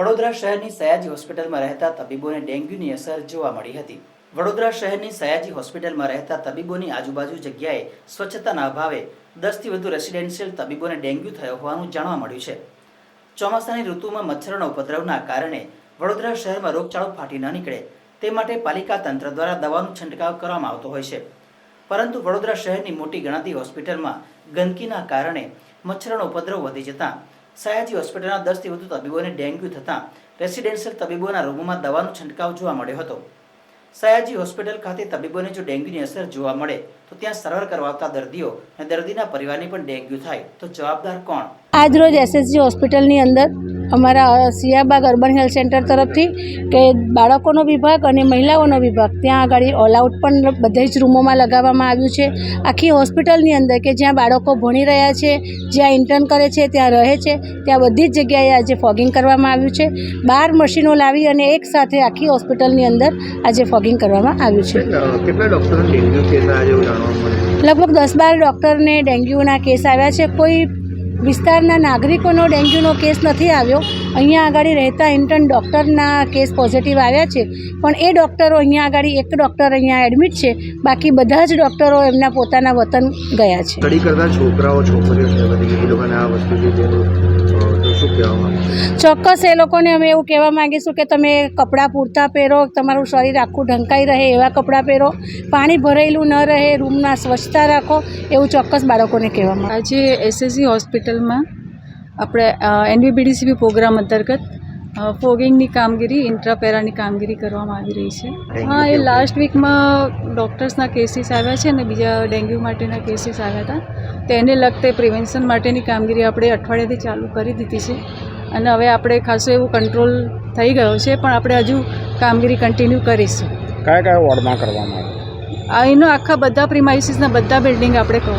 વડોદરા શહેરની સયાજી હોસ્પિટલમાં રહેતા તબીબોને ડેન્ગ્યુની અસર જોવા મળી હતી. વડોદરા શહેરની સયાજી હોસ્પિટલમાં રહેતા તબીબોની આજુબાજુ જગ્યાએ સ્વચ્છતાના અભાવે દસથી વધુ રેસિડેન્શિયલ તબીબોને ડેન્ગ્યુ થયો હોવાનું જાણવા મળ્યું છે. ચોમાસાની ઋતુમાં મચ્છરોના ઉપદ્રવના કારણે વડોદરા શહેરમાં રોગચાળો ફાટી ન નીકળે, તે માટે પાલિકા તંત્ર દ્વારા દવાનો છંટકાવ કરવામાં આવતો હોય છે. પરંતુ વડોદરા શહેરની મોટી ગણાતી હોસ્પિટલમાં ગંદકીના કારણે મચ્છરોનો ઉપદ્રવ વધી જતાં સયાજી હોસ્પિટલના દસથી વધુ તબીબોને ડેન્ગ્યુ થતાં રેસિડેન્શિયલ તબીબોના રૂમમાં દવાનો છંટકાવ જોવા મળ્યો હતો. સયાજી હોસ્પિટલ ખાતે તબીબોને જો ડેન્ગ્યુની અસર જોવા મળે, તો ત્યાં સર્વર કરવા દર્દીઓ અને દર્દીના પરિવારને પણ ડેન્ગ્યુ થાય. તો જવાબદાર કોણ? આજરોજ એસએસજી હોસ્પિટલની અંદર અમારા સિયાબાગ અર્બન હેલ્થ સેન્ટર તરફથી કે બાળકોનો વિભાગ અને મહિલાઓનો વિભાગ ત્યાં આગળ ઓલ આઉટ પણ બધા જ રૂમોમાં લગાવવામાં આવ્યું છે. આખી હોસ્પિટલની અંદર કે જ્યાં બાળકો ભણી રહ્યા છે જ્યાં ઇન્ટર્ન કરે છે ત્યાં રહે છે ત્યાં બધી જ જગ્યાએ આજે ફોગિંગ કરવામાં આવ્યું છે. બાર મશીનો લાવી અને એક સાથે આખી હોસ્પિટલની અંદર આજે ફોગિંગ કરવામાં આવ્યું છે. કેટલા લગભગ દસ બાર ડૉક્ટરને ડેન્ગ્યુના કેસ આવ્યા છે. કોઈ વિસ્તારના નાગરિકોનો ડેન્ગ્યુનો કેસ નથી આવ્યો. અહીંયા આગળ રહેતા ઇન્ટર્ન ડૉક્ટરના કેસ પોઝિટિવ આવ્યા છે. પણ એ ડૉક્ટરો અહીંયા આગળ એક ડૉક્ટર અહીંયા એડમિટ છે. બાકી બધા જ ડૉક્ટરો એમના પોતાના વતન ગયા છે. છોકરાઓ, છોકરીઓ ચોક્કસ એ લોકોને અમે એવું કહેવા માંગીશું કે તમે કપડાં પૂરતા પહેરો, તમારું શરીર આખું ઢંકાઈ રહે એવા કપડાં પહેરો, પાણી ભરેલું ન રહે, રૂમના સ્વચ્છતા રાખો, એવું ચોક્કસ બાળકોને કહેવામાં આજે એસએસજી હોસ્પિટલમાં આપણે એનવીબીડીસીબી પ્રોગ્રામ અંતર્ગત ફોગિંગની કામગીરી ઇન્ટ્રાપેરાની કામગીરી કરવામાં આવી રહી છે. હા એ લાસ્ટ વીકમાં ડૉક્ટર્સના કેસીસ આવ્યા છે અને બીજા ડેન્ગ્યુ માટેના કેસીસ આવ્યા હતા. તેને લગતે પ્રિવેન્શન માટેની કામગીરી આપણે અઠવાડિયાથી ચાલુ કરી દીધી છે. અને હવે આપણે ખાસો એવું કંટ્રોલ થઈ ગયો છે પણ આપણે હજુ કામગીરી કન્ટિન્યુ કરીશું. કયા કયા વોર્ડમાં કરવામાં આવે? આ એનો આખા બધા પ્રિમાઇસીસના બધા બિલ્ડિંગ આપણે કવર